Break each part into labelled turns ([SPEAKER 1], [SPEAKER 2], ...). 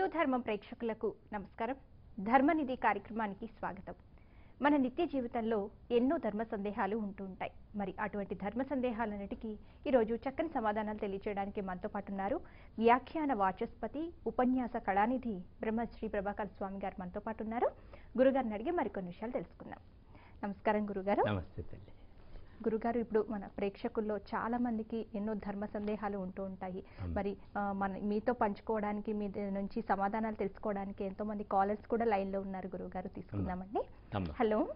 [SPEAKER 1] హిందూ ధర్మం ప్రేక్షకులకు నమస్కారం. ధర్మనిధి కార్యక్రమానికి స్వాగతం. మన నిత్య జీవితంలో ఎన్నో ధర్మ సందేహాలు ఉంటూ ఉంటాయి. మరి అటువంటి ధర్మ సందేహాలన్నిటికీ ఈరోజు చక్కని సమాధానాలు తెలియజేయడానికి మనతో పాటు ఉన్నారు వ్యాఖ్యాన వాచస్పతి ఉపన్యాస కళానిధి బ్రహ్మశ్రీ ప్రభాకర్ స్వామి గారు మనతో పాటు ఉన్నారు. గురుగారిని అడిగి మరికొన్ని విషయాలు తెలుసుకుందాం. నమస్కారం గురుగారు.
[SPEAKER 2] నమస్తే తల్లి.
[SPEAKER 1] గురుగారు ఇప్పుడు మన ప్రేక్షకుల్లో చాలా మందికి ఎన్నో ధర్మ సందేహాలు ఉంటూ ఉంటాయి. మరి మన మీతో పంచుకోవడానికి మీ నుంచి సమాధానాలు తెలుసుకోవడానికి ఎంతో మంది కాలర్స్ కూడా లైన్లో ఉన్నారు గురుగారు. తీసుకుందామండి. హలో.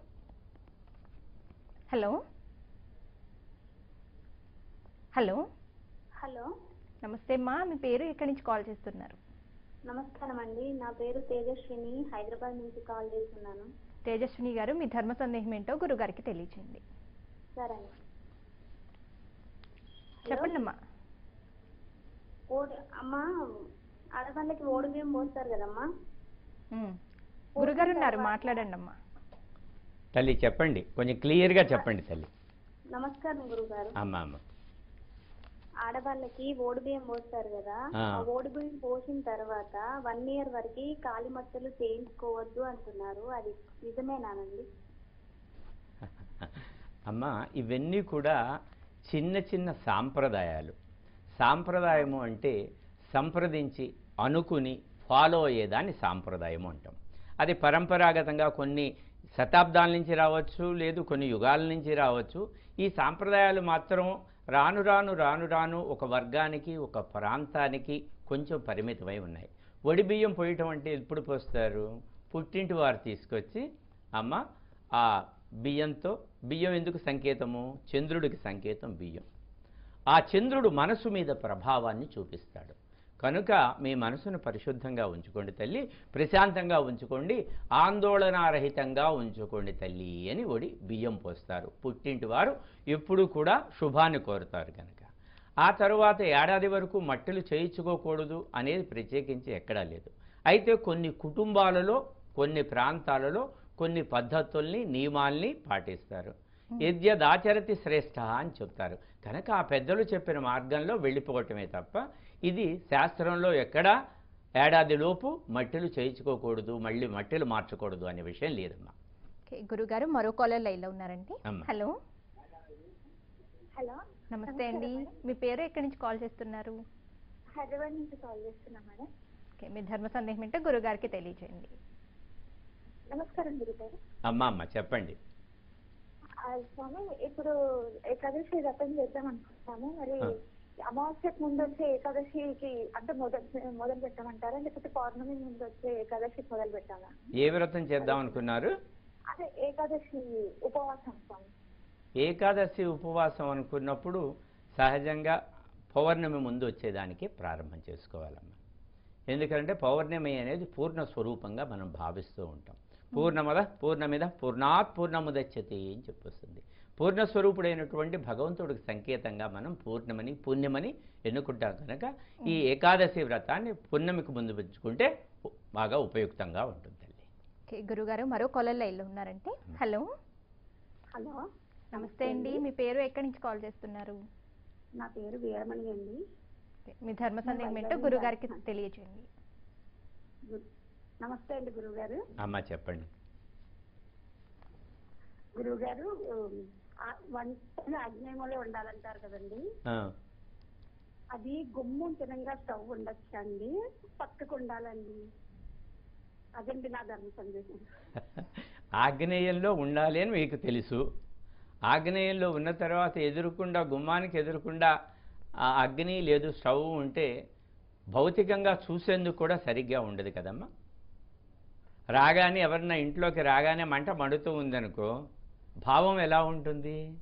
[SPEAKER 1] హలో. హలో.
[SPEAKER 3] హలో.
[SPEAKER 1] నమస్తే అమ్మా మీ పేరు ఎక్కడి నుంచి కాల్ చేస్తున్నారు?
[SPEAKER 3] నమస్కారం అండి. నా పేరు తేజస్విని. హైదరాబాద్ నుంచి కాల్ చేస్తున్నాను.
[SPEAKER 1] తేజస్విని గారు మీ ధర్మ సందేహం ఏంటో గురుగారికి తెలియచేయండి.
[SPEAKER 3] సరే అండి
[SPEAKER 1] చెప్పండి అమ్మా
[SPEAKER 3] ఓడి అమ్మ ఆడవాళ్ళకి ఓడి బియ్యం పోస్తారు కదమ్మా.
[SPEAKER 1] గురుగారు ఉన్నారు మాట్లాడండి అమ్మా
[SPEAKER 2] తల్లి చెప్పండి. కొంచెం క్లియర్గా చెప్పండి తల్లి.
[SPEAKER 3] నమస్కారం గురుగారు.
[SPEAKER 2] అమ్మ అమ్మ.
[SPEAKER 3] ఆడవాళ్ళకి ఓడి బియ్యం పోస్తారు కదా. ఓడి బియ్యం పోసిన తర్వాత వన్ ఇయర్ వరకు కాలి మచ్చలు చేయించుకోవద్దు అంటున్నారు. అది నిజమేనానండి?
[SPEAKER 2] అమ్మ ఇవన్నీ కూడా చిన్న చిన్న సాంప్రదాయాలు. సాంప్రదాయము అంటే సంప్రదించి అనుకుని ఫాలో అయ్యేదాన్ని సాంప్రదాయము అంటాం. అది పరంపరాగతంగా కొన్ని శతాబ్దాల నుంచి రావచ్చు లేదు కొన్ని యుగాల నుంచి రావచ్చు. ఈ సాంప్రదాయాలు మాత్రం రాను రాను రాను రాను ఒక వర్గానికి ఒక ప్రాంతానికి కొంచెం పరిమితమై ఉన్నాయి. వడిబియ్యం పోయటం అంటే ఎప్పుడు పోస్తారు? పుట్టింటి వారు తీసుకొచ్చి అమ్మ ఆ బియ్యంతో బియ్యం ఎందుకు సంకేతము? చంద్రుడికి సంకేతం బియ్యం. ఆ చంద్రుడు మనసు మీద ప్రభావాన్ని చూపిస్తాడు. కనుక మీ మనసును పరిశుద్ధంగా ఉంచుకోండి తల్లి ప్రశాంతంగా ఉంచుకోండి ఆందోళనారహితంగా ఉంచుకోండి తల్లి అని ఒడి బియ్యం పోస్తారు. పుట్టింటి వారు ఎప్పుడూ కూడా శుభాన్ని కోరుతారు కనుక ఆ తరువాత ఏడాది వరకు మట్టెలు చేయించుకోకూడదు అనేది ప్రత్యేకించి ఎక్కడా లేదు. అయితే కొన్ని కుటుంబాలలో కొన్ని ప్రాంతాలలో కొన్ని పద్ధతుల్ని నియమాల్ని పాటిస్తారు. యద్యదాచరతి శ్రేష్ఠ అని చెప్తారు. కనుక ఆ పెద్దలు చెప్పిన మార్గంలో వెళ్ళిపోవటమే తప్ప ఇది శాస్త్రంలో ఎక్కడా ఏడాదిలోపు మట్టెలు చేయించుకోకూడదు మళ్ళీ మట్టెలు మార్చకూడదు అనే విషయం లేదమ్మా.
[SPEAKER 1] ఓకే గురుగారు మరో కాలర్ లైన్లో ఉన్నారండి. హలో.
[SPEAKER 3] హలో.
[SPEAKER 1] నమస్తే అండి. మీ పేరు ఎక్కడి నుంచి కాల్ చేస్తున్నారు?
[SPEAKER 3] హైదరాబాద్ నుంచి కాల్ చేస్తున్నా మేడం.
[SPEAKER 1] ఓకే మీ ధర్మ సందేహం ఏంటో గురుగారికి తెలియచేయండి
[SPEAKER 3] నమస్కారం గురుగారు
[SPEAKER 2] అమ్మా అమ్మ చెప్పండి.
[SPEAKER 3] స్వామి ఇప్పుడు ఏకాదశి వ్రతం చేద్దాం అనుకుంటున్నాము. మరి
[SPEAKER 2] ఆ.
[SPEAKER 3] అమావాస్యకు ముందు వచ్చే ఏకాదశికి అంటే మొదలు మొదలు పెట్టమంటారా? లేకపోతే పౌర్ణమి ముందు వచ్చే ఏకాదశికి మొదలు పెట్టాలా?
[SPEAKER 2] ఏ వ్రతం చేద్దాం అనుకున్నారు?
[SPEAKER 3] అదే ఏకాదశి ఉపవాసం స్వామి.
[SPEAKER 2] ఏకాదశి ఉపవాసం అనుకున్నప్పుడు సహజంగా పౌర్ణమి ముందు వచ్చేదానికి ప్రారంభం చేసుకోవాలమ్మా. ఎందుకంటే పౌర్ణమి అనేది పూర్ణ స్వరూపంగా మనం భావిస్తూ ఉంటాం. పూర్ణమద పూర్ణమిద పూర్ణాత్ పూర్ణముదచ్చతి అని చెప్పొస్తుంది. పూర్ణస్వరూపుడైనటువంటి భగవంతుడికి సంకేతంగా మనం పూర్ణమని పుణ్యమని ఎన్నుకుంటాం కనుక ఈ ఏకాదశి వ్రతాన్ని పుణ్యమికి ముందు పెంచుకుంటే బాగా ఉపయుక్తంగా ఉంటుంది తల్లి
[SPEAKER 1] ఓకే గురుగారు మరో కాలర్ లైన్లో ఉన్నారంటే హలో?
[SPEAKER 3] హలో.
[SPEAKER 1] నమస్తే అండి. మీ పేరు ఎక్కడి నుంచి కాల్ చేస్తున్నారు?
[SPEAKER 3] నా పేరు వీరమణి అండి.
[SPEAKER 1] మీ ధర్మ సందేహం ఏంటో గురుగారికి
[SPEAKER 3] గు- నమస్తే అండి గురువు గారు
[SPEAKER 2] అమ్మ చెప్పండి.
[SPEAKER 3] గురువు గారు వంటలు అగ్నేయంలో ఉండాలంటారు కదండి. అది గుమ్మం తినంగా స్టవ్ ఉండొచ్చా అండి? పక్కకు ఉండాలండి. అదండి నా ధర్మ సందేశం.
[SPEAKER 2] ఆగ్నేయంలో ఉండాలి అని మీకు తెలుసు. ఆగ్నేయంలో ఉన్న తర్వాత ఎదురుకుండా గుమ్మానికి ఎదురుకుండా ఆ అగ్ని లేదు స్టవ్ ఉంటే భౌతికంగా చూసేందుకు కూడా సరిగ్గా ఉండదు కదమ్మా. రాగానే ఎవరన్నా ఇంట్లోకి రాగానే మంట మండుతూ ఉందనుకో భావం ఎలా ఉంటుంది?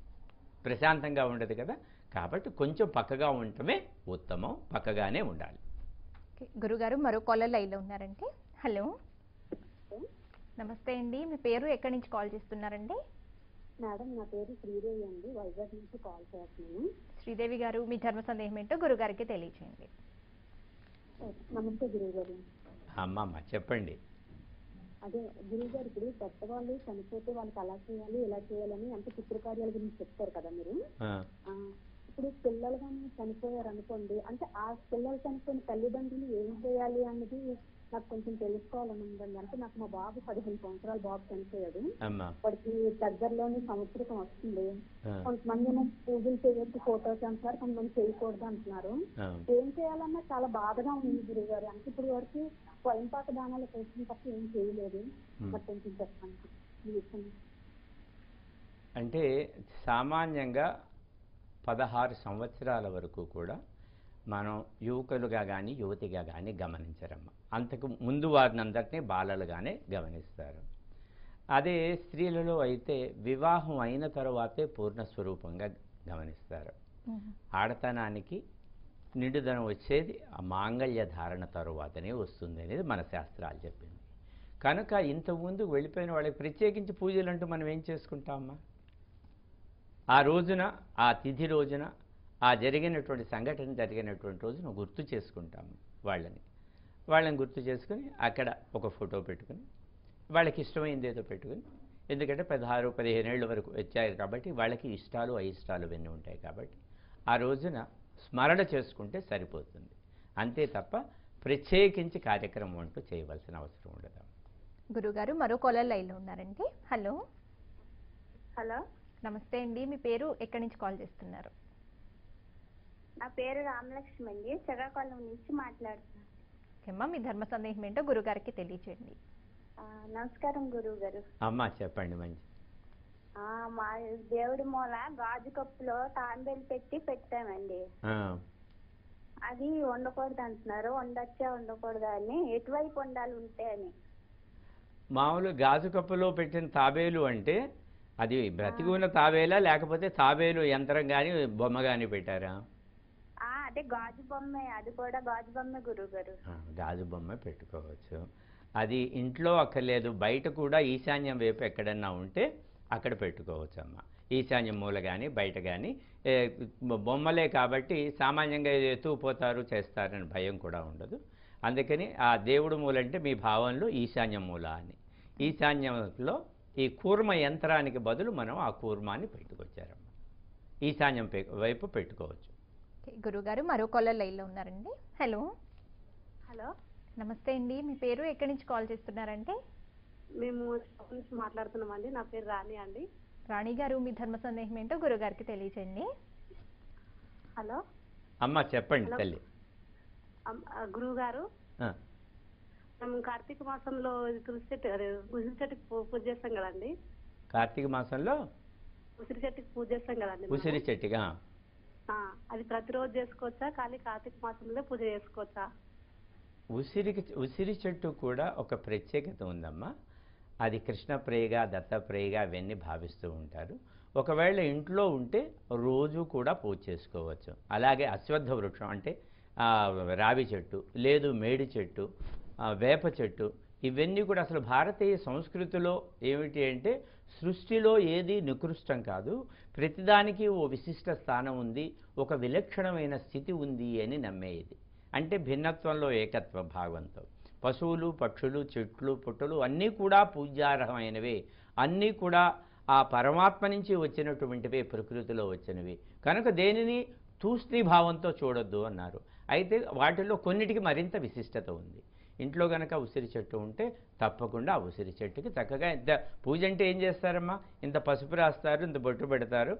[SPEAKER 2] ప్రశాంతంగా ఉండదు కదా? కాబట్టి కొంచెం పక్కగా ఉండటమే ఉత్తమం పక్కగానే ఉండాలి.
[SPEAKER 1] ఓకే, గురుగారు మరో కాలర్ లైన్లో ఉన్నారంటే? హలో. నమస్తే అండి మీ పేరు ఎక్కడి నుంచి కాల్ చేస్తున్నారండి?
[SPEAKER 3] మేడం నా పేరు శ్రీదేవి అండి వైజాగ్ నుంచి కాల్ చేస్తున్నాను.
[SPEAKER 1] శ్రీదేవి గారు మీ ధర్మ సందేహం ఏంటో గురుగారికి తెలియచేయండి.
[SPEAKER 3] నమస్తే గురువు గారు
[SPEAKER 2] అమ్మ అమ్మ చెప్పండి.
[SPEAKER 3] అదే గురువు గారు ఇప్పుడు పెద్దవాళ్ళు చనిపోతే వాళ్ళకి అలా చేయాలి ఇలా చేయాలని అంటే పితృకార్యాల గురించి చెప్తారు కదా మీరు? ఇప్పుడు పిల్లలు కానీ చనిపోయారు అనుకోండి అంటే ఆ పిల్లలు చనిపోయిన తల్లిదండ్రులు ఏం చేయాలి అన్నది నాకు కొంచెం తెలుసుకోవాలని ఉందండి. అంటే నాకు మా బాబు పదిహేను సంవత్సరాల బాబు చనిపోయాడు. వాడికి దగ్గరలోని సంవత్సరం వస్తుంది. కొంతమంది ఏమో పూజలు చేయొచ్చు ఫోటోస్ అంటున్నారు కొంతమంది చేయకూడదు అంటున్నారు. ఏం చేయాలన్నా చాలా బాధగా ఉంది గురువు గారు. అంటే ఇప్పుడు వరకు స్వయంపాక దానాలు కోసం తప్ప ఏం చేయలేదు
[SPEAKER 2] Hmm.
[SPEAKER 3] కొంచెం చెప్పండి.
[SPEAKER 2] అంటే సామాన్యంగా పదహారు సంవత్సరాల వరకు కూడా మనం యువకులుగా కానీ యువతిగా కానీ గమనించరమ్మ అంతకు ముందు వారిని అందరినీ బాలలుగానే గమనిస్తారు అదే స్త్రీలలో అయితే వివాహం అయిన తర్వాతే పూర్ణ స్వరూపంగా గమనిస్తారు. ఆడతనానికి నిండుదనం వచ్చేది ఆ మాంగళ్య ధారణ తరువాతనే వస్తుంది అనేది మన శాస్త్రాలు చెప్పింది. కనుక ఇంతకుముందు వెళ్ళిపోయిన వాళ్ళకి ప్రత్యేకించి పూజలు అంటూ మనం ఏం చేసుకుంటామా ఆ రోజున ఆ తిథి రోజున ఆ జరిగినటువంటి సంఘటన జరిగినటువంటి రోజున గుర్తు చేసుకుంటాము వాళ్ళని. వాళ్ళని గుర్తు చేసుకుని అక్కడ ఒక ఫోటో పెట్టుకుని వాళ్ళకి ఇష్టమైంది ఏదో పెట్టుకుని ఎందుకంటే పదహారు పదిహేను ఏళ్ళ వరకు వచ్చారు కాబట్టి వాళ్ళకి ఇష్టాలు అయిష్టాలు ఇవన్నీ ఉంటాయి కాబట్టి ఆ రోజున స్మరణ చేసుకుంటే సరిపోతుంది. అంతే తప్ప ప్రత్యేకించి కార్యక్రమం అంటూ చేయవలసిన అవసరం ఉండదు.
[SPEAKER 1] గురుగారు మరో కాలర్ లైన్లో ఉన్నారండి. హలో.
[SPEAKER 3] హలో.
[SPEAKER 1] నమస్తే అండి. మీ పేరు ఎక్కడి నుంచి కాల్ చేస్తున్నారు?
[SPEAKER 3] నా పేరు రామలక్ష్మి అండి. శ్రీకాకుళం నుంచి మాట్లాడుతున్నాను.
[SPEAKER 1] ఓకేమ్మా మీ ధర్మ సందేహం ఏంటో గురుగారికి తెలియచేయండి.
[SPEAKER 3] నమస్కారం గురువు గారు
[SPEAKER 2] అమ్మ చెప్పండి మంచి.
[SPEAKER 3] ఆ, మా దేవుడి మూల గాజు కప్పులో తాంబేలు పెట్టి పెట్టామండి.
[SPEAKER 2] ఆ,
[SPEAKER 3] అది ఉండకూడదు అంటున్నారు. ఉండొచ్చా ఉండకూడదా అని ఎటువైపు ఉండాలి ఉంటే అని.
[SPEAKER 2] మామూలు గాజు కప్పులో పెట్టిన తాబేలు అంటే అది బ్రతికి ఉన్న తాబేలా లేకపోతే తాబేలు యంత్రం కానీ బొమ్మ కానీ పెట్టారా?
[SPEAKER 3] ఆ అదే గాజు బొమ్మే. అది కూడా గాజు బొమ్మే గురువు గారు.
[SPEAKER 2] ఆ, గాజు బొమ్మ పెట్టుకోవచ్చు. అది ఇంట్లో అక్కర్లేదు. బయట కూడా ఈశాన్యం వైపు ఎక్కడన్నా ఉంటే అక్కడ పెట్టుకోవచ్చు అమ్మ ఈశాన్యం మూల కానీ బయట కానీ బొమ్మలే కాబట్టి సామాన్యంగా ఎత్తుకుపోతారు చేస్తారని భయం కూడా ఉండదు. అందుకని ఆ దేవుడు మూల అంటే మీ భావంలో ఈశాన్యం మూల అని. ఈశాన్యంలో ఈ కూర్మ యంత్రానికి బదులు మనం ఆ కూర్మాన్ని పెట్టుకొచ్చారమ్మ. ఈశాన్యం పే- వైపు పెట్టుకోవచ్చు.
[SPEAKER 1] ఓకే, గురుగారు మరో కాలర్ లైన్లో ఉన్నారండి. హలో.
[SPEAKER 3] హలో.
[SPEAKER 1] నమస్తే అండి. మీ పేరు ఎక్కడి నుంచి కాల్ చేస్తున్నారంటే?
[SPEAKER 3] మేము నుంచి మాట్లాడుతున్నామండి? నా పేరు రాణి అండి.
[SPEAKER 1] రాణి గారు మీ ధర్మ సందేహం ఏంటో గురుగారికి తెలియచేయండి.
[SPEAKER 3] హలో?
[SPEAKER 2] అమ్మ చెప్పండి. తల్లి.
[SPEAKER 3] గురువు గారు
[SPEAKER 2] ఆ,
[SPEAKER 3] మేము కార్తీక మాసంలో తులసి చెట్టు అదే ఉసిరి చెట్టుకి పూజ చేస్తాం కదండి.
[SPEAKER 2] కార్తీక మాసంలో?
[SPEAKER 3] ఉసిరి చెట్టుకి పూజ చేస్తాం కదండి.
[SPEAKER 2] ఉసిరి చెట్టుగా
[SPEAKER 3] ఆ, అది ప్రతిరోజు చేసుకోవచ్చా? ఖాళీ కార్తీక మాసంలో పూజ చేసుకోవచ్చా?
[SPEAKER 2] ఉసిరికి ఉసిరి చెట్టు కూడా ఒక ప్రత్యేకత ఉందమ్మా. అది కృష్ణప్రియగా దత్తప్రేయగా అవన్నీ భావిస్తూ ఉంటారు. ఒకవేళ ఇంట్లో ఉంటే రోజు కూడా పూజ చేసుకోవచ్చు. అలాగే అశ్వత్థ వృక్షం అంటే రావి చెట్టు లేదు మేడి చెట్టు వేప చెట్టు ఇవన్నీ కూడా అసలు భారతీయ సంస్కృతిలో ఏమిటి అంటే సృష్టిలో ఏది నికృష్టం కాదు. ప్రతిదానికి ఓ విశిష్ట స్థానం ఉంది ఒక విలక్షణమైన స్థితి ఉంది అని నమ్మేది. అంటే భిన్నత్వంలో ఏకత్వ భావంతో. పశువులు పక్షులు చెట్లు పుట్టలు అన్నీ కూడా పూజ్యార్హమైనవే అన్నీ కూడా ఆ పరమాత్మ నుంచి వచ్చినటువంటివే ప్రకృతిలో వచ్చినవి. కనుక దేనిని తూష్ణీ భావంతో చూడొద్దు అన్నారు. అయితే వాటిలో కొన్నిటికి మరింత విశిష్టత ఉంది. ఇంట్లో గనక ఉసిరి చెట్టు ఉంటే తప్పకుండా ఆ ఉసిరి చెట్టుకి చక్కగా ఇంత పూజ అంటే ఏం చేస్తారమ్మా? ఇంత పసుపు రాస్తారు ఇంత బొట్టు పెడతారు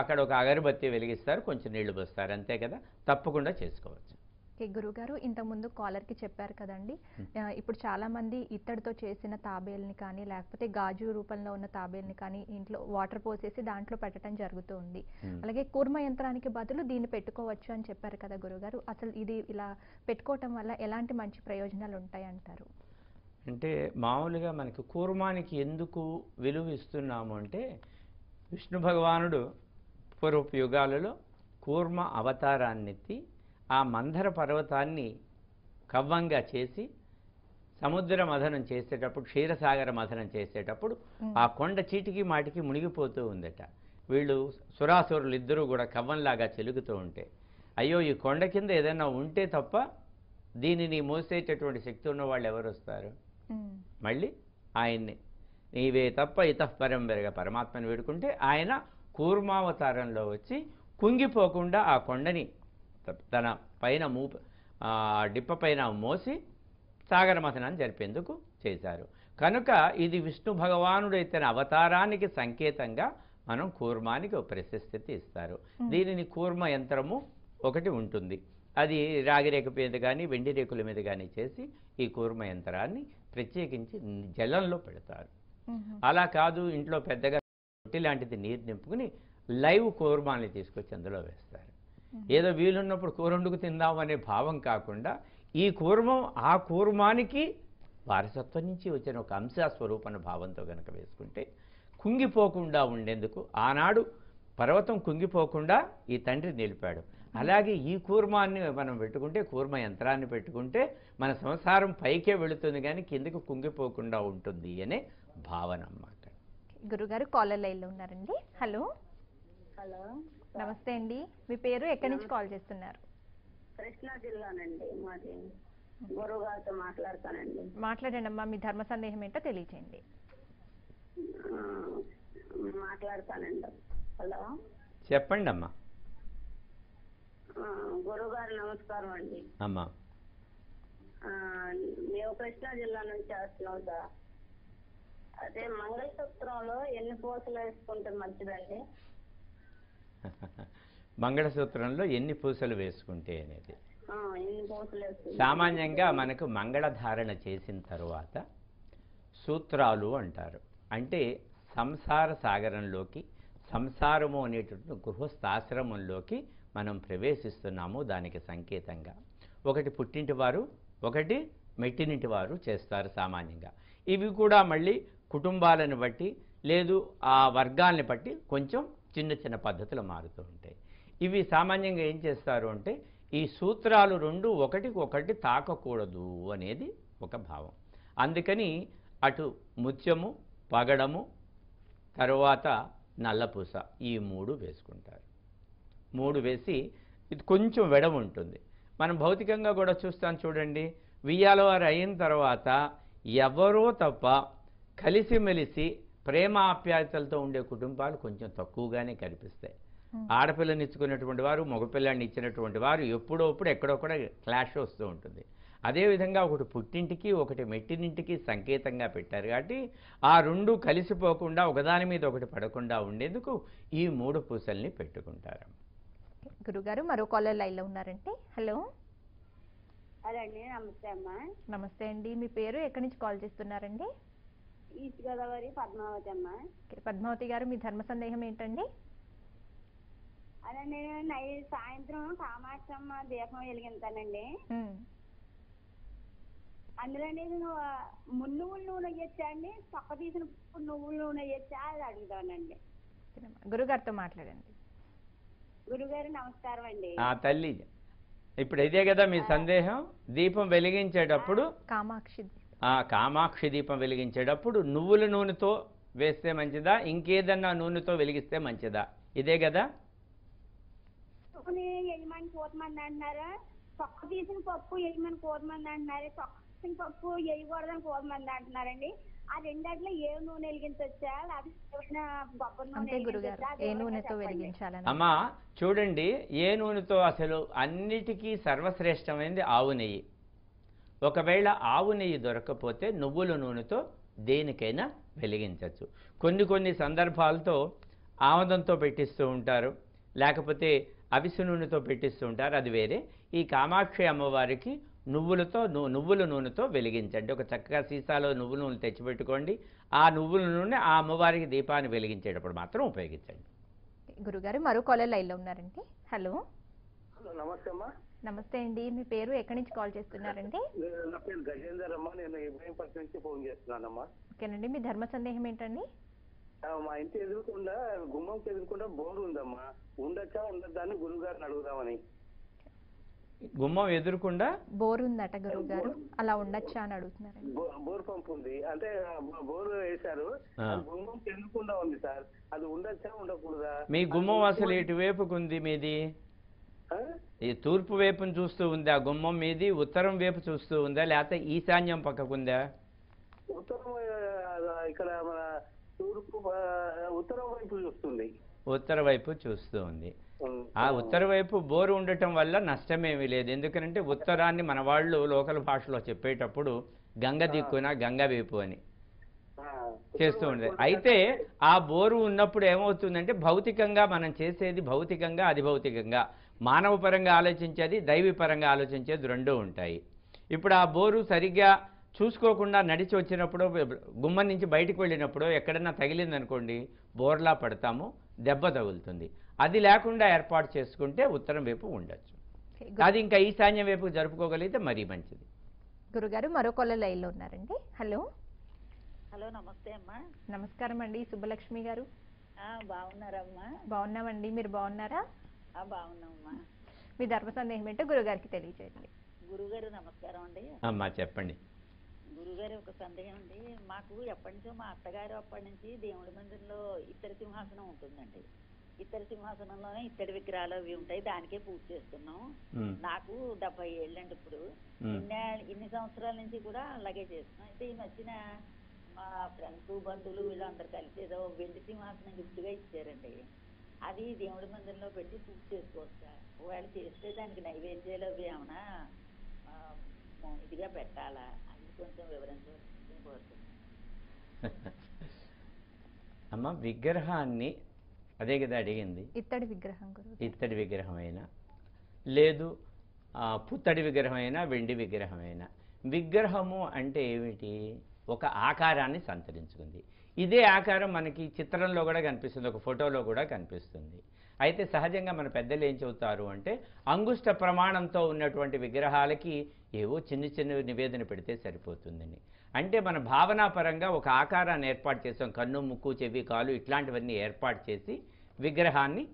[SPEAKER 2] అక్కడ ఒక అగరబత్తి వెలిగిస్తారు కొంచెం నీళ్ళు పోస్తారు అంతే కదా? తప్పకుండా చేసుకోవచ్చు.
[SPEAKER 1] ఓకే గురుగారు ఇంతకుముందు కాలర్కి చెప్పారు కదండి. ఇప్పుడు చాలా మంది ఇత్తడితో చేసిన తాబేల్ని కానీ లేకపోతే గాజు రూపంలో ఉన్న తాబేల్ని కానీ ఇంట్లో వాటర్ పోసేసి దాంట్లో పెట్టడం జరుగుతూ ఉంది. అలాగే కూర్మ యంత్రానికి బదులు దీన్ని పెట్టుకోవచ్చు అని చెప్పారు కదా గురుగారు. అసలు ఇది ఇలా పెట్టుకోవటం వల్ల ఎలాంటి మంచి ప్రయోజనాలు ఉంటాయి అంటారు
[SPEAKER 2] అంటే మామూలుగా మనకి కూర్మానికి ఎందుకు విలువ ఇస్తున్నాము అంటే విష్ణు భగవానుడు పూర్వపు యుగాలలో కూర్మ అవతారాన్ని ఎత్తి ఆ మందర పర్వతాన్ని కవ్వంగా చేసి సముద్ర మథనం చేసేటప్పుడు క్షీరసాగర మథనం చేసేటప్పుడు. ఆ కొండ చీటికి మాటికి మునిగిపోతూ ఉందట. వీళ్ళు సురాసురులు ఇద్దరూ కూడా కవ్వంలాగా చెలుగుతూ ఉంటే అయ్యో ఈ కొండ కింద ఏదైనా ఉంటే తప్ప దీనిని మోసేటటువంటి శక్తి ఉన్న వాళ్ళు ఎవరు వస్తారు మళ్ళీ ఆయన్ని. నీవే తప్ప ఇతఃపరం పెరగ పరమాత్మని వేడుకుంటే ఆయన కూర్మావతారంలో వచ్చి కుంగిపోకుండా ఆ కొండని తన పైన మూ డిప్ప పైన మోసి సాగర మథనాన్ని జరిపేందుకు చేశారు. కనుక ఇది విష్ణు భగవానుడు ఎత్తిన అవతారానికి సంకేతంగా మనం కూర్మానికి ఒక ప్రశస్తి ఇస్తారు. దీనిని కూర్మ యంత్రము ఒకటి ఉంటుంది. అది రాగి రేఖ మీద కానీ వెండి రేకుల మీద కానీ చేసి ఈ కూర్మ యంత్రాన్ని ప్రత్యేకించి జలంలో పెడతారు. అలా కాదు ఇంట్లో పెద్దగా రొట్టె లాంటిది నీరు నింపుకుని లైవ్ కూర్మాన్ని తీసుకొచ్చి అందులో వేస్తారు. ఏదో వీలున్నప్పుడు కూర వండుకు తిందాం అనే భావం కాకుండా ఈ కూర్మం ఆ కూర్మానికి వారసత్వం నుంచి వచ్చిన ఒక అంశ స్వరూపణ భావంతో కనుక వేసుకుంటే కుంగిపోకుండా ఉండేందుకు ఆనాడు పర్వతం కుంగిపోకుండా ఈ తండ్రి నిలిపాడు. అలాగే ఈ కూర్మాన్ని మనం పెట్టుకుంటే కూర్మ యంత్రాన్ని పెట్టుకుంటే మన సంసారం పైకే వెళుతుంది కానీ కిందకి కుంగిపోకుండా ఉంటుంది అనే భావన అన్నమాట.
[SPEAKER 1] గురుగారు కాలర్ లైన్లో ఉన్నారండి. హలో.
[SPEAKER 3] హలో.
[SPEAKER 1] నమస్తే. అండి. మీ పేరు ఎక్కడి నుంచి కాల్ చేస్తున్నారు?
[SPEAKER 3] కృష్ణా జిల్లానండి మాది. గురువు గారితో మాట్లాడతానండి.
[SPEAKER 1] మాట్లాడండి అమ్మా మీ ధర్మ సందేహం ఏంటో తెలియచేయండి.
[SPEAKER 3] మాట్లాడతానండి. హలో.
[SPEAKER 2] చెప్పండి అమ్మా
[SPEAKER 3] ఆ, గురువు గారు నమస్కారం అండి.
[SPEAKER 2] అమ్మా.
[SPEAKER 3] మేము కృష్ణా జిల్లా నుంచి వస్తున్నాం సార్. అదే మంగళసూత్రంలో ఎన్ని పూసలు వేసుకుంటే మంచిదండి?
[SPEAKER 2] మంగళసూత్రంలో ఎన్ని పూసలు వేసుకుంటే అనేది. సామాన్యంగా మనకు మంగళధారణ చేసిన తరువాత సూత్రాలు అంటారు. అంటే సంసార సాగరంలోకి సంసారము అనేటటువంటి గృహస్థాశ్రమంలోకి మనం ప్రవేశిస్తున్నాము దానికి సంకేతంగా. ఒకటి పుట్టింటి వారు ఒకటి మెట్టినింటి వారు చేస్తారు సామాన్యంగా. ఇవి కూడా మళ్ళీ కుటుంబాలను బట్టి లేదు ఆ వర్గాల్ని బట్టి కొంచెం చిన్న చిన్న పద్ధతులు మారుతూ ఉంటాయి. ఇవి సామాన్యంగా ఏం చేస్తారు అంటే ఈ సూత్రాలు రెండు ఒకటికి ఒకటి తాకకూడదు అనేది ఒక భావం. అందుకని అటు ముత్యము పగడము తరువాత నల్లపూస ఈ మూడు వేసుకుంటారు. మూడు వేసి ఇది కొంచెం వెడమ ఉంటుంది. మనం భౌతికంగా కూడా చూస్తాం చూడండి వియ్యాల వారు అయిన తర్వాత ఎవరో తప్ప కలిసిమెలిసి ప్రేమ ఆప్యాయతలతో ఉండే కుటుంబాలు కొంచెం తక్కువగానే కనిపిస్తాయి. ఆడపిల్లని ఇచ్చుకున్నటువంటి వారు మగపిల్లాన్ని ఇచ్చినటువంటి వారు ఎప్పుడో అప్పుడు ఎక్కడో కూడా క్లాష్ వస్తూ ఉంటుంది. అదేవిధంగా ఒకటి పుట్టింటికి ఒకటి మెట్టినింటికి సంకేతంగా పెట్టారు కాబట్టి ఆ రెండు కలిసిపోకుండా ఒకదాని మీద ఒకటి పడకుండా ఉండేందుకు ఈ మూడు పూసల్ని పెట్టుకుంటారు.
[SPEAKER 1] గురుగారు మరో కాలర్ లైన్లో ఉన్నారంటే? హలో.
[SPEAKER 3] అదే అండి నమస్తే అమ్మా.
[SPEAKER 1] నమస్తే అండి. మీ పేరు ఎక్కడి నుంచి కాల్ చేస్తున్నారండి?
[SPEAKER 3] ఈస్ట్ గోదావరి పద్మావతి అమ్మా.
[SPEAKER 1] పద్మావతి గారు మీ ధర్మ సందేహం ఏంటండి?
[SPEAKER 3] అదే నేను నై సాయంత్రం కామాక్షమ్మ దీపం వెలిగింతానండి. అందులో నేను మున్నువుల నూనె వేయచ్చా అండి? పక్క తీసిన నువ్వుల నూనె వేయచ్చా అది అడుగుతానండి.
[SPEAKER 1] గురుగారితో మాట్లాడండి.
[SPEAKER 3] గురుగారు నమస్కారం అండి.
[SPEAKER 2] ఆ తల్లి ఇప్పుడు ఇదే కదా మీ సందేహం? దీపం వెలిగించేటప్పుడు
[SPEAKER 1] కామాక్షి
[SPEAKER 2] ఆ కామాక్షి దీపం వెలిగించేటప్పుడు నువ్వుల నూనెతో వేస్తే మంచిదా? ఇంకేదన్నా నూనెతో వెలిగిస్తే మంచిదా? ఇదే కదా
[SPEAKER 3] వేయమని కోతమంది అంటున్నారు? పక్క తీసిన పప్పు వేయమని కోతమంది అంటున్నారు? పక్క తీసిన పప్పు వేయకూడదని కోతమంది అంటున్నారండి. ఆ రెండాట్లో ఏ నూనె? అది
[SPEAKER 1] ఏ నూనెతో. వెలిగించాలని.
[SPEAKER 2] అమ్మా చూడండి ఏ నూనెతో అసలు అన్నిటికీ సర్వశ్రేష్టమైనది ఆవు నెయ్యి. ఒకవేళ ఆవు నెయ్యి దొరకకపోతే నువ్వుల నూనెతో దేనికైనా వెలిగించవచ్చు కొన్ని కొన్ని సందర్భాలతో ఆముదంతో పెట్టిస్తూ ఉంటారు. లేకపోతే అవిసె నూనెతో పెట్టిస్తూ ఉంటారు. అది వేరే. ఈ కామాక్షి అమ్మవారికి నువ్వులతో నువ్వుల నూనెతో వెలిగించండి. ఒక చక్కగా సీసాలో నువ్వుల నూనె తెచ్చిపెట్టుకోండి. ఆ నువ్వుల నూనె ఆ అమ్మవారికి దీపాన్ని వెలిగించేటప్పుడు మాత్రం ఉపయోగించండి.
[SPEAKER 1] గురుగారు మరో కాలర్ లైన్లో ఉన్నారండి. హలో
[SPEAKER 4] నమస్తే అమ్మా.
[SPEAKER 1] నమస్తే అండి మీ పేరు ఎక్కడి నుంచి కాల్ చేస్తున్నారండి?
[SPEAKER 4] నేను నా పేరు గజేందర్ అమ్మా నేను ఇబ్రాహీంపట్నం నుంచి ఫోన్ చేస్తున్నానమ్మా.
[SPEAKER 1] ఓకేనండి మీ ధర్మ సందేహం ఏంటండి?
[SPEAKER 4] మా ఇంటి ఎదురుకుండా గుమ్మంకి ఎదురుకుండా బోర్ ఉందమ్మా. ఉండొచ్చా ఉండద్దా అని గురువు గారిని అడుగుదామని.
[SPEAKER 2] గుమ్మం ఎదురుకుండా?
[SPEAKER 1] బోర్ ఉందట గురువు గారు అలా ఉండొచ్చా అని అడుగుతున్నారండి.
[SPEAKER 4] బో- బోర్ పంప్ ఉంది. అంటే బోర్ వేశారు. గుమ్మంకి ఎదురుకుండా ఉంది సార్. అది ఉండొచ్చా ఉండకూడదా?
[SPEAKER 2] మీ గుమ్మం అసలు ఎటువైపుకు ఉంది మీది? ఈ తూర్పు వైపును చూస్తూ ఉందా? గుమ్మం మీది ఉత్తరం వైపు చూస్తూ ఉందా? లేకపోతే ఈశాన్యం పక్కకుందా
[SPEAKER 4] ఉత్తరం ఇక్కడ మన తూర్పు ఉత్తరం వైపు చూస్తుంది.
[SPEAKER 2] ఉత్తర వైపు చూస్తూ ఉంది. ఆ ఉత్తర వైపు బోరు ఉండటం వల్ల నష్టమేమీ లేదు. ఎందుకంటే ఉత్తరాన్ని మన వాళ్ళు లోకల్ భాషలో చెప్పేటప్పుడు గంగ దిక్కున గంగ వైపు అని చేస్తూ ఉండేది. అయితే ఆ బోరు ఉన్నప్పుడు ఏమవుతుందంటే భౌతికంగా మనం చేసేది భౌతికంగా అది భౌతికంగా మానవ పరంగా ఆలోచించేది దైవీ పరంగా ఆలోచించేది రెండూ ఉంటాయి. ఇప్పుడు ఆ బోరు సరిగ్గా చూసుకోకుండా నడిచి వచ్చినప్పుడు గుమ్మం నుంచి బయటికి వెళ్ళినప్పుడు ఎక్కడన్నా తగిలిందనుకోండి బోర్లా పడతాము దెబ్బ తగులుతుంది. అది లేకుండా ఏర్పాటు చేసుకుంటే ఉత్తరం వైపు ఉండొచ్చు. అది ఇంకా ఈశాన్యం వైపు జరుపుకోగలిగితే మరీ మంచిది.
[SPEAKER 1] గురుగారు మరో కొల్ల లైన్లో ఉన్నారండి. హలో.
[SPEAKER 5] హలో నమస్తే అమ్మా.
[SPEAKER 1] నమస్కారం అండి. సుబ్బలక్ష్మి గారు.
[SPEAKER 5] ఆ, బాగున్నారమ్మా.
[SPEAKER 1] బాగున్నామండి. మీరు బాగున్నారా?
[SPEAKER 5] బాగున్నామమ్మా
[SPEAKER 1] మీ ధర్మ సందేహం ఏంటో గురుగారికి తెలియజేయండి
[SPEAKER 5] గురుగారు నమస్కారం అండి.
[SPEAKER 2] అమ్మా చెప్పండి.
[SPEAKER 5] గురుగారు ఒక సందేహం అండి. మాకు ఎప్పటి నుంచో మా అత్తగారు అప్పటి నుంచి దేవుడి మందిరంలో ఇత్తడి సింహాసనం ఉంటుందండి. ఇత్తడి సింహాసనంలోనే ఇత్తడి విగ్రహాలు అవి ఉంటాయి. దానికే పూజ చేస్తున్నాం. నాకు డెబ్బై ఏళ్ళండి ఇప్పుడు. ఇన్ని ఇన్ని సంవత్సరాల నుంచి కూడా అలాగే చేస్తున్నాం. అయితే ఈ మధ్యన మా ఫ్రెండ్స్ బంధువులు వీళ్ళందరూ కలిసి ఏదో వెండి సింహాసనం గిఫ్ట్గా ఇచ్చారండి. అది దేవుడి మందిరంలో పెట్టి పూజ చేసుకోవచ్చా ఒకవేళ చేస్తే దానికి నైవేద్యాలు అవి మొ- ఇదిగా పెట్టాలా? అది కొంచెం వివరించవలసింది కోరుతున్నాను.
[SPEAKER 2] అమ్మ విగ్రహాన్ని అదే కదా అడిగింది.
[SPEAKER 1] ఇత్తడి విగ్రహం
[SPEAKER 2] ఇత్తడి విగ్రహమైనా? లేదు ఆ, పుత్తడి విగ్రహమైనా వెండి విగ్రహమైనా? విగ్రహము అంటే ఏమిటి? ఒక ఆకారాన్ని సంతరించుకుంది. ఇదే ఆకారం మనకి చిత్రంలో కూడా కనిపిస్తుంది ఒక ఫోటోలో కూడా కనిపిస్తుంది. అయితే సహజంగా మన పెద్దలు ఏం చెబుతారు అంటే అంగుష్ట ప్రమాణంతో ఉన్నటువంటి విగ్రహాలకి ఏవో చిన్న చిన్న నివేదన పెడితే సరిపోతుందని. అంటే మన భావనాపరంగా ఒక ఆకారాన్ని ఏర్పాటు చేసాం. కన్ను ముక్కు చెవి కాలు ఇట్లాంటివన్నీ ఏర్పాటు చేసి విగ్రహాన్ని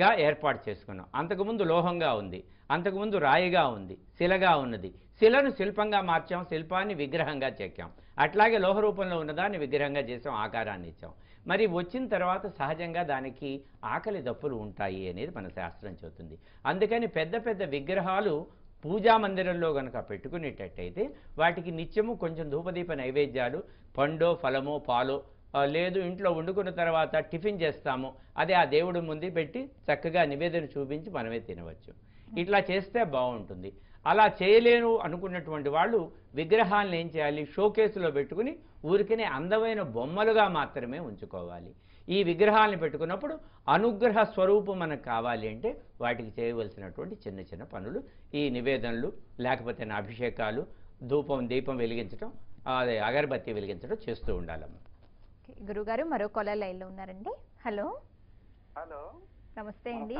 [SPEAKER 2] గా ఏర్పాటు చేసుకున్నాం. అంతకుముందు లోహంగా ఉంది. అంతకుముందు రాయిగా ఉంది. శిలగా ఉన్నది. శిలను శిల్పంగా మార్చాం. శిల్పాన్ని విగ్రహంగా చెక్కాం. అట్లాగే లోహ రూపంలో ఉన్నదాన్ని విగ్రహంగా చేసాం. ఆకారాన్ని ఇచ్చాం. మరి వచ్చిన తర్వాత సహజంగా దానికి ఆకలి దప్పులు ఉంటాయి అనేది మన శాస్త్రం చెబుతుంది. అందుకని పెద్ద పెద్ద విగ్రహాలు పూజా మందిరంలో కనుక పెట్టుకునేటట్టయితే వాటికి నిత్యము కొంచెం ధూపదీప నైవేద్యాలు పండో ఫలమో పాలో లేదు ఇంట్లో వండుకున్న తర్వాత టిఫిన్ చేస్తాము. అదే ఆ దేవుడి ముందు పెట్టి చక్కగా నివేదన చూపించి మనమే తినవచ్చు. ఇట్లా చేస్తే బాగుంటుంది. అలా చేయలేను అనుకున్నటువంటి వాళ్ళు విగ్రహాలను ఏం చేయాలి? షోకేసులో పెట్టుకుని ఊరికనే అందమైన బొమ్మలుగా మాత్రమే ఉంచుకోవాలి. ఈ విగ్రహాలను పెట్టుకున్నప్పుడు అనుగ్రహ స్వరూపం మనకు కావాలి అంటే వాటికి చేయవలసినటువంటి చిన్న చిన్న పనులు ఈ నివేదనలు లేకపోతే నా అభిషేకాలు ధూపం దీపం వెలిగించడం అదే అగరబత్తి వెలిగించడం చేస్తూ ఉండాలమ్మ.
[SPEAKER 1] గురుగారు మరో కొల్ల లైన్లో ఉన్నారండి. హలో.
[SPEAKER 6] హలో.
[SPEAKER 1] నమస్తే అండి.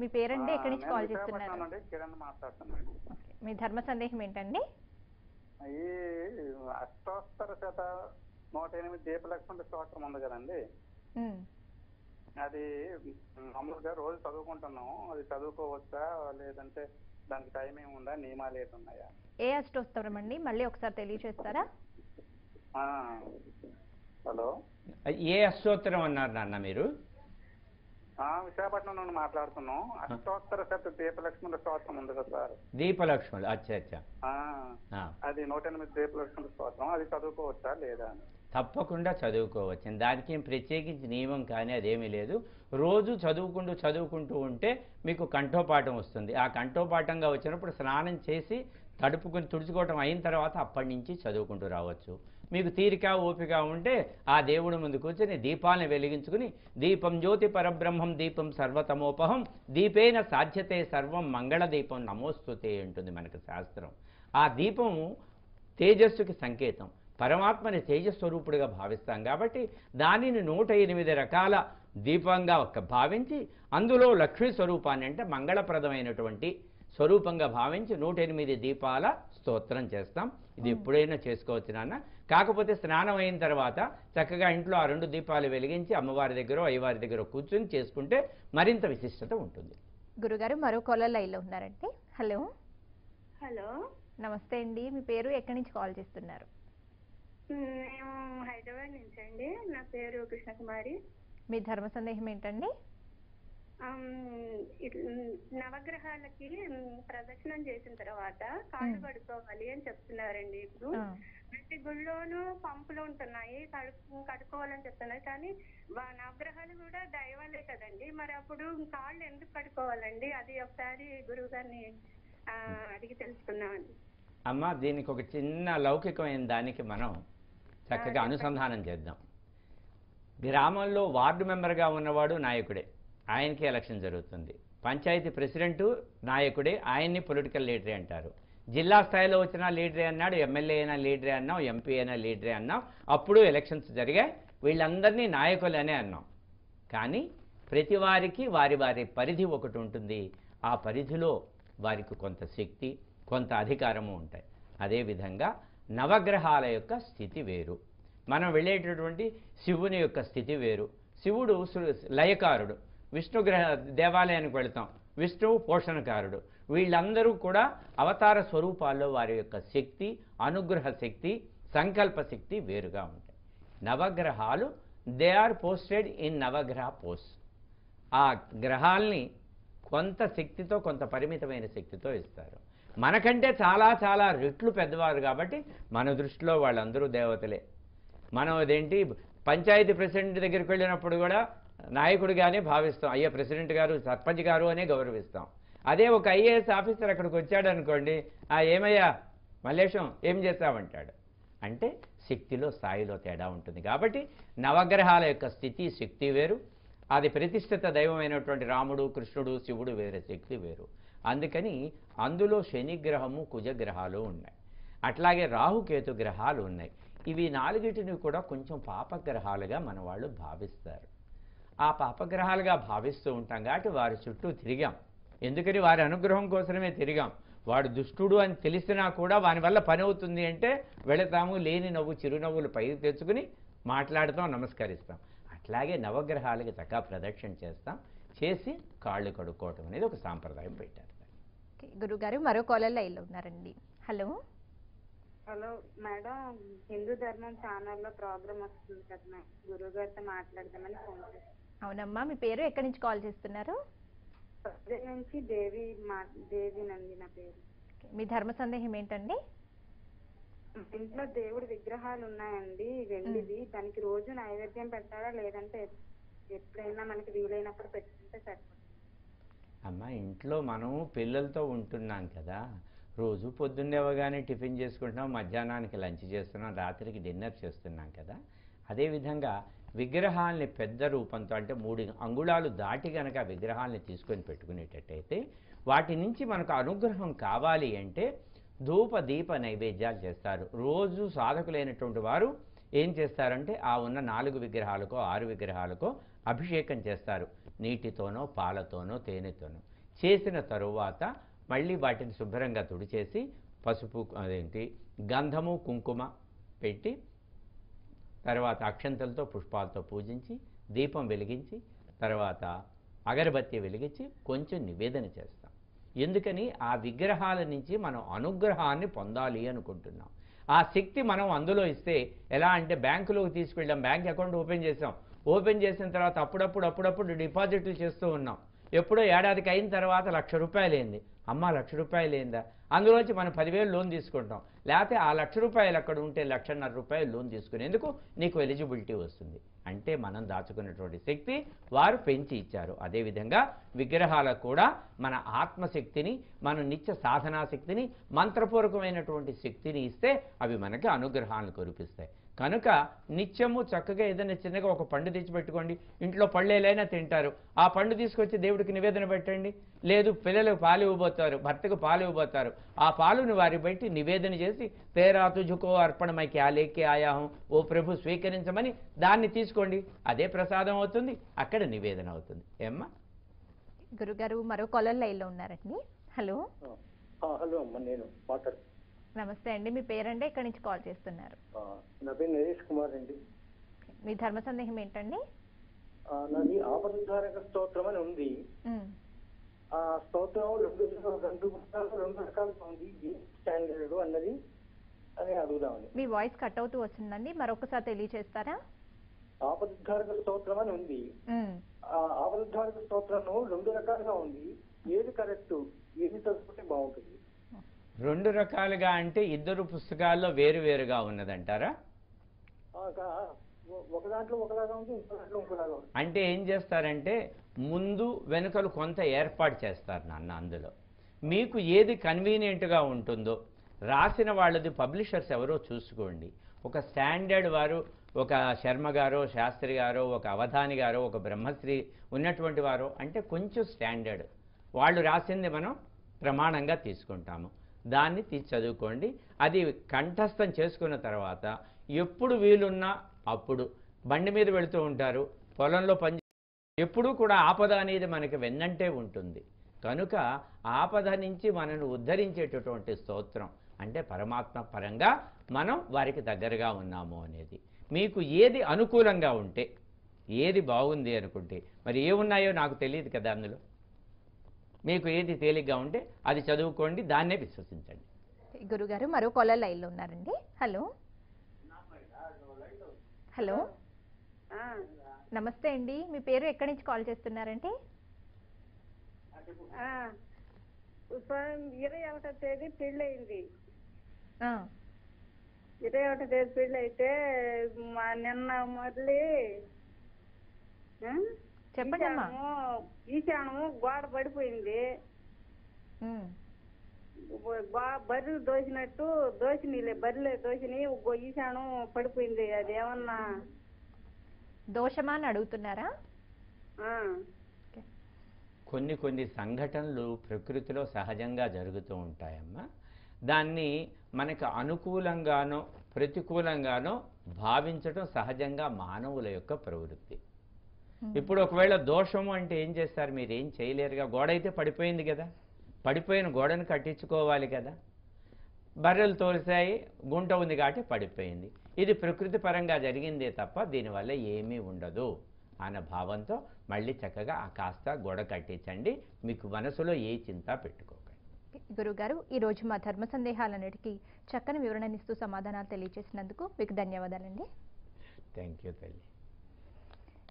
[SPEAKER 1] మీ పేరండి? ఎక్కడి నుంచి కాల్ చేస్తున్నారు?
[SPEAKER 6] కిరణ్ మాట్లాడుతున్నాను.
[SPEAKER 1] మీ ధర్మ సందేహం ఏంటండి?
[SPEAKER 6] ఈ అష్టోత్తర శత నూట ఎనిమిది దీపలక్ష్మి స్తోత్రం ఉంది కదండి. అది మామూలుగా రోజు చదువుకుంటున్నాం అది చదువుకోవచ్చా? లేదంటే దానికి టైం ఏమి ఉందా? నియమాలు ఏమి ఉన్నాయా
[SPEAKER 1] ఏ అష్టోత్తరం అండి? మళ్ళీ ఒకసారి తెలియచేస్తారా?
[SPEAKER 6] ఆ, హలో.
[SPEAKER 2] ఏ అష్టోత్తరం అన్నారు నాన్న మీరు?
[SPEAKER 6] ఆ, విశాఖపట్నం నుండి మాట్లాడుతున్నాం. అష్టోత్తర శత దీపలక్ష్మి స్తోత్రం ఉంది కదా సార్.
[SPEAKER 2] దీపలక్ష్ములు అచ్చా అచ్చా.
[SPEAKER 6] అది నూట ఎనిమిది దీపలక్ష్మి స్తోత్రం. అది చదువుకోవచ్చా లేదా
[SPEAKER 2] తప్పకుండా చదువుకోవచ్చు. దానికి ఏం ప్రత్యేకించి నియమం కానీ అదేమీ లేదు. రోజు చదువుకుంటూ చదువుకుంటూ ఉంటే మీకు కంఠోపాఠం వస్తుంది. ఆ కంఠోపాఠంగా వచ్చినప్పుడు స్నానం చేసి తడుపుకుని తుడుచుకోవటం అయిన తర్వాత అప్పటి నుంచి చదువుకుంటూ రావచ్చు. మీకు తీరిక ఓపిక ఉంటే ఆ దేవుడి ముందు కూర్చొని దీపాలను వెలిగించుకుని దీపం జ్యోతి పరబ్రహ్మం దీపం సర్వతమోపహం దీపేన సాధ్యతే సర్వం మంగళ దీపం నమోస్తుతే ఉంటుంది మనకు శాస్త్రం. ఆ దీపము తేజస్సుకి సంకేతం. పరమాత్మని తేజస్వరూపుడిగా భావిస్తాం కాబట్టి దానిని నూట ఎనిమిది రకాల దీపంగా ఒక భావించి అందులో లక్ష్మీ స్వరూపాన్ని అంటే మంగళప్రదమైనటువంటి స్వరూపంగా భావించి నూట ఎనిమిది దీపాల స్తోత్రం చేస్తాం. ఇది ఎప్పుడైనా చేసుకోవచ్చు నాన్న. కాకపోతే స్నానం అయిన తర్వాత చక్కగా ఇంట్లో ఆ రెండు దీపాలు వెలిగించి అమ్మవారి దగ్గర అయ్యవారి దగ్గర కూర్చొని చేసుకుంటే మరింత విశిష్టత ఉంటుంది.
[SPEAKER 1] గురుగారు మరో కొల్ల లైన్లో ఉన్నారండి హలో.
[SPEAKER 3] హలో.
[SPEAKER 1] నమస్తే అండి. మీ పేరు ఎక్కడి నుంచి కాల్ చేస్తున్నారు?
[SPEAKER 3] మేము హైదరాబాద్ నుంచి అండి నా పేరు కృష్ణకుమారి.
[SPEAKER 1] మీ ధర్మ సందేహం ఏంటండి?
[SPEAKER 3] నవగ్రహాలకి ప్రదక్షిణం చేసిన తర్వాత కాళ్ళు. కడుక్కోవాలి అని చెప్తున్నారండి ఇప్పుడు.
[SPEAKER 7] ప్రతి గుళ్ళోనూ పంపులు ఉంటున్నాయి కడుక్కు కడుక్కోవాలని చెప్తున్నారు. కానీ నవగ్రహాలు కూడా దైవాలే కదండి. మరి అప్పుడు కాళ్ళు ఎందుకు కడుక్కోవాలండి? అది ఒకసారి గురువు గారిని అడిగి తెలుసుకుందామండి.
[SPEAKER 2] అమ్మ దీనికి ఒక చిన్న లౌకికమైన దానికి మనం చక్కగా అనుసంధానం చేద్దాం. గ్రామంలో వార్డు మెంబర్గా ఉన్నవాడు నాయకుడే. ఆయనకి ఎలక్షన్ జరుగుతుంది. పంచాయతీ ప్రెసిడెంటు నాయకుడే ఆయన్ని పొలిటికల్ లీడరే అంటారు. జిల్లా స్థాయిలో వచ్చిన లీడరే అన్నాడు ఎమ్మెల్యే అయినా లీడరే అన్నాం ఎంపీ అయినా లీడరే అన్నాం. అప్పుడు ఎలక్షన్స్ జరిగాయి. వీళ్ళందరినీ నాయకులనే అన్నాం. కానీ ప్రతి వారికి వారి వారి పరిధి ఒకటి ఉంటుంది. ఆ పరిధిలో వారికి కొంత శక్తి కొంత అధికారము ఉంటాయి. అదేవిధంగా నవగ్రహాల యొక్క స్థితి వేరు. మనం వెళ్ళేటటువంటి శివుని యొక్క స్థితి వేరు. శివుడు లయకారుడు. విష్ణుగ్రహ దేవాలయానికి వెళతాం. విష్ణువు పోషణకారుడు. వీళ్ళందరూ కూడా అవతార స్వరూపాల్లో వారి యొక్క శక్తి అనుగ్రహ శక్తి సంకల్ప శక్తి వేరుగా ఉంటాయి. నవగ్రహాలు దే ఆర్ పోస్టెడ్ ఇన్ నవగ్రహ పోస్ట్ ఆ గ్రహాల్ని కొంత శక్తితో కొంత పరిమితమైన శక్తితో ఇస్తారు. మనకంటే చాలా చాలా రెట్లు పెద్దవారు కాబట్టి మన దృష్టిలో వాళ్ళందరూ దేవతలే. మనం అదేంటి పంచాయతీ ప్రెసిడెంట్ దగ్గరికి వెళ్ళినప్పుడు కూడా నాయకుడిగానే భావిస్తాం. అయ్యా ప్రెసిడెంట్ గారు సర్పంచ్ గారు అనే గౌరవిస్తాం. అదే ఒక ఐఏఎస్ ఆఫీసర్ అక్కడికి వచ్చాడు అనుకోండి ఆ ఏమయ్యా మల్లేశం ఏం చేస్తామంటాడు అంటే శక్తిలో స్థాయిలో తేడా ఉంటుంది. కాబట్టి నవగ్రహాల యొక్క స్థితి శక్తి వేరు. అది ప్రతిష్ఠిత దైవమైనటువంటి రాముడు కృష్ణుడు శివుడు వేరే శక్తి వేరు. అందుకని అందులో శనిగ్రహము కుజగ్రహాలు ఉన్నాయి. అట్లాగే రాహుకేతు గ్రహాలు ఉన్నాయి. ఇవి నాలుగిటిని కూడా కొంచెం పాపగ్రహాలుగా మన వాళ్ళు భావిస్తారు. ఆ పాపగ్రహాలుగా భావిస్తూ ఉంటాం కాబట్టి వారి చుట్టూ తిరిగాం. ఎందుకని వారి అనుగ్రహం కోసమే తిరిగాం. వాడు దుష్టుడు అని తెలిసినా కూడా వాని వల్ల పని అవుతుంది అంటే వెళతాము లేని నవ్వు చిరునవ్వులు పై తెచ్చుకుని మాట్లాడతాం నమస్కరిస్తాం. అట్లాగే నవగ్రహాలకి చక్కగా ప్రదక్షిణ చేస్తాం. చేసి కాళ్ళు కడుక్కోవటం అనేది ఒక సాంప్రదాయం పెట్టారు
[SPEAKER 1] ఓకే, గురుగారు మరో కాలర్ లైన్లో ఉన్నారండి. హలో.
[SPEAKER 7] హలో మేడం హిందూ ధర్మం ఛానల్లో ప్రోగ్రామ్ వస్తుంది కదా గురువు గారితో మాట్లాడదామని ఫోన్ చేశాను
[SPEAKER 1] అవునమ్మా మీ పేరు ఎక్కడి నుంచి కాల్ చేస్తున్నారు?
[SPEAKER 7] నుంచి దేవి మా నా పేరు.
[SPEAKER 1] మీ ధర్మ సందేహం ఏంటండి?
[SPEAKER 7] ఇంట్లో దేవుడి విగ్రహాలు ఉన్నాయండి వెండిది దానికి రోజు నైవేద్యం పెట్టాలా లేదంటే ఎప్పుడైనా మనకి వీలైనప్పుడు పెట్టుకుంటే సరిపోతుంది.
[SPEAKER 2] అమ్మ ఇంట్లో మనం పిల్లలతో ఉంటున్నాం కదా. రోజు పొద్దున్నేవగానే టిఫిన్ చేసుకుంటున్నాం మధ్యాహ్నానికి లంచ్ చేస్తున్నాం రాత్రికి డిన్నర్ చేస్తున్నాం కదా. అదేవిధంగా విగ్రహాల్ని పెద్ద రూపంతో అంటే మూడు అంగుళాలు దాటి గనక విగ్రహాల్ని తీసుకొని పెట్టుకునేటట్టయితే వాటి నుంచి మనకు అనుగ్రహం కావాలి అంటే ధూప దీప నైవేద్యాలు చేస్తారు. రోజు సాధకులైనటువంటి వారు ఏం చేస్తారంటే ఆ ఉన్న నాలుగు విగ్రహాలకో ఆరు విగ్రహాలకో అభిషేకం చేస్తారు. నీటితోనో పాలతోనో తేనెతోనో. చేసిన తరువాత మళ్ళీ వాటిని శుభ్రంగా తుడిచేసి పసుపు అదేంటి గంధము కుంకుమ పెట్టి తర్వాత అక్షంతలతో పుష్పాలతో పూజించి దీపం వెలిగించి తర్వాత అగరబత్తి వెలిగించి కొంచెం నివేదన చేస్తాం. ఎందుకని ఆ విగ్రహాల నుంచి మనం అనుగ్రహాన్ని పొందాలి అనుకుంటున్నాం. ఆ శక్తి మనం అందులో ఇస్తే ఎలా అంటే బ్యాంకులోకి తీసుకెళ్ళాం బ్యాంక్ అకౌంట్ ఓపెన్ చేసాం. ఓపెన్ చేసిన తర్వాత అప్పుడప్పుడు అప్పుడప్పుడు డిపాజిట్లు చేస్తూ ఉన్నాం. ఎప్పుడో ఏడాదికి అయిన తర్వాత లక్ష రూపాయలు అయింది అమ్మ లక్ష రూపాయలు ఏందా? అందులోంచి మనం పదివేలు లోన్ తీసుకుంటాం. లేకపోతే ఆ లక్ష రూపాయలు అక్కడ ఉంటే లక్షన్నర రూపాయలు లోన్ తీసుకునేందుకు నీకు ఎలిజిబిలిటీ వస్తుంది. అంటే మనం దాచుకున్నటువంటి శక్తి వారు పెంచి ఇచ్చారు. అదేవిధంగా విగ్రహాలకు కూడా మన ఆత్మశక్తిని మన నిత్య సాధనా శక్తిని మంత్రపూర్వకమైనటువంటి శక్తిని ఇస్తే అవి మనకి అనుగ్రహాలను కురిపిస్తాయి. కనుక నిత్యము చక్కగా ఏదైనా చిన్నగా ఒక పండు తెచ్చి పెట్టుకోండి. ఇంట్లో పళ్ళేలైనా తింటారు. ఆ పండు తీసుకొచ్చి దేవుడికి నివేదన పెట్టండి. లేదు పిల్లలకు పాలు ఇవ్వబోతారు భర్తకు పాలు ఇవ్వబోతారు. ఆ పాలుని వారి బయటి నివేదన చేసి తేరా తుజుకో అర్పణమై క్యాలేకే ఆయాహం. ఓ ప్రభు స్వీకరించమని దాన్ని తీసుకోండి. అదే ప్రసాదం అవుతుంది అక్కడ నివేదన అవుతుంది. ఏమ్మా?
[SPEAKER 1] గురుగారు మరో కాలర్ లైన్లో ఉన్నారండి. హలో.
[SPEAKER 8] హలో అమ్మ నేను మాట్లాడు
[SPEAKER 1] నమస్తే అండి మీ పేరండి? ఎక్కడి నుంచి కాల్ చేస్తున్నారు?
[SPEAKER 8] నా పేరు నరేష్ కుమార్ అండి.
[SPEAKER 1] మీ ధర్మ సందేహం ఏంటండి?
[SPEAKER 8] నాది ఆపద్ధారక స్తోత్రం అని ఉంది. ఆ స్తోత్రం రెండు రెండు రెండు రకాలుగా ఉంది. స్టాండర్డ్ అన్నది అని అడుగుదామని.
[SPEAKER 1] మీ వాయిస్ కట్ అవుతూ వస్తుందండి. మరొకసారి తెలియచేస్తారా?
[SPEAKER 8] ఆపద్ధారక స్తోత్రం అని ఉంది. ఆ ఆపద్ధారక స్తోత్రం రెండు రకాలుగా ఉంది. ఏది కరెక్ట్ ఏది చదువుకుంటే బాగుంటుంది.
[SPEAKER 2] రెండు రకాలుగా అంటే ఇద్దరు పుస్తకాల్లో వేరు వేరుగా ఉన్నదంటారా? అంటే ఏం చేస్తారంటే ముందు వెనుకలు కొంత ఏర్పాటు చేస్తారు నాన్న అందులో. మీకు ఏది కన్వీనియంట్గా ఉంటుందో రాసిన వాళ్ళది పబ్లిషర్స్ ఎవరో చూసుకోండి. ఒక స్టాండర్డ్ వారు ఒక శర్మ గారో శాస్త్రి గారో ఒక అవధాని గారో ఒక బ్రహ్మశ్రీ ఉన్నటువంటి వారు అంటే కొంచెం స్టాండర్డ్. వాళ్ళు రాసింది మనం ప్రమాణంగా తీసుకుంటాము. దాన్ని తీసి చదువుకోండి. అది కంఠస్థం చేసుకున్న తర్వాత ఎప్పుడు వీలున్నా అప్పుడు బండి మీద వెళుతూ ఉంటారు. పొలంలో పని ఎప్పుడూ కూడా ఆపద అనేది మనకి వెన్నంటే ఉంటుంది. కనుక ఆపద నుంచి మనను ఉద్ధరించేటటువంటి స్తోత్రం అంటే పరమాత్మ పరంగా మనం వారికి దగ్గరగా ఉన్నాము అనేది. మీకు ఏది అనుకూలంగా ఉంటే ఏది బాగుంది అనుకుంటే మరి ఏమున్నాయో నాకు తెలియదు కదా అందులో. మీకు ఏది తేలిగ్గా ఉంటే అది చదువుకోండి దాన్నే విశ్వసించండి.
[SPEAKER 1] గురుగారు మరో కాలర్ లైన్లో ఉన్నారండి. హలో. హలో. నమస్తే అండి. మీ పేరు ఎక్కడి నుంచి కాల్ చేస్తున్నారండి
[SPEAKER 7] ఇరవై ఒకటో తేదీ పెళ్ళి అయింది
[SPEAKER 1] ఆ,
[SPEAKER 7] ఇరవై ఒకటో తేదీ పెళ్ళి అయితే మా నిన్న మొదలు
[SPEAKER 1] చెప్పండి అమ్మా.
[SPEAKER 7] ఈశానము గోడ పడిపోయింది.
[SPEAKER 1] ఉమ్,
[SPEAKER 7] బా- బర్రెలు దోసినట్టు దోసినీలే బర్రెలే దోసిని ఈశానం పడిపోయింది. అది ఏమన్నా
[SPEAKER 1] దోషమా అని అడుగుతున్నారా?
[SPEAKER 2] కొన్ని కొన్ని సంఘటనలు ప్రకృతిలో సహజంగా జరుగుతూ ఉంటాయమ్మా. దాన్ని మనకు అనుకూలంగానో ప్రతికూలంగానో భావించడం సహజంగా మానవుల యొక్క ప్రవృత్తి. ఇప్పుడు ఒకవేళ దోషము అంటే ఏం చేస్తారు? మీరు ఏం చేయలేరుగా. గోడ అయితే పడిపోయింది కదా. పడిపోయిన గోడను కట్టించుకోవాలి కదా. బర్రెలు తోలిసాయి గుంట ఉంది కాబట్టి పడిపోయింది. ఇది ప్రకృతి పరంగా జరిగిందే తప్ప దీనివల్ల ఏమీ ఉండదు అన్న భావంతో మళ్ళీ చక్కగా ఆ కాస్త గోడ కట్టించండి. మీకు మనసులో ఏ చింత పెట్టుకోకండి.
[SPEAKER 1] గురుగారు ఈ రోజు మా ధర్మ సందేహాలన్నిటికీ చక్కని వివరణనిస్తూ సమాధానాలు తెలియజేసినందుకు మీకు ధన్యవాదాలండి.
[SPEAKER 2] థ్యాంక్ యూ తల్లి.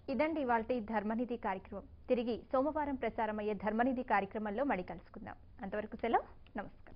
[SPEAKER 1] ఇదండి ఇవాళ ధర్మనిధి కార్యక్రమం. తిరిగి సోమవారం ప్రసారమయ్యే ధర్మనిధి కార్యక్రమంలో మళ్ళీ కలుసుకుందాం. అంతవరకు సెలవు. నమస్కారం.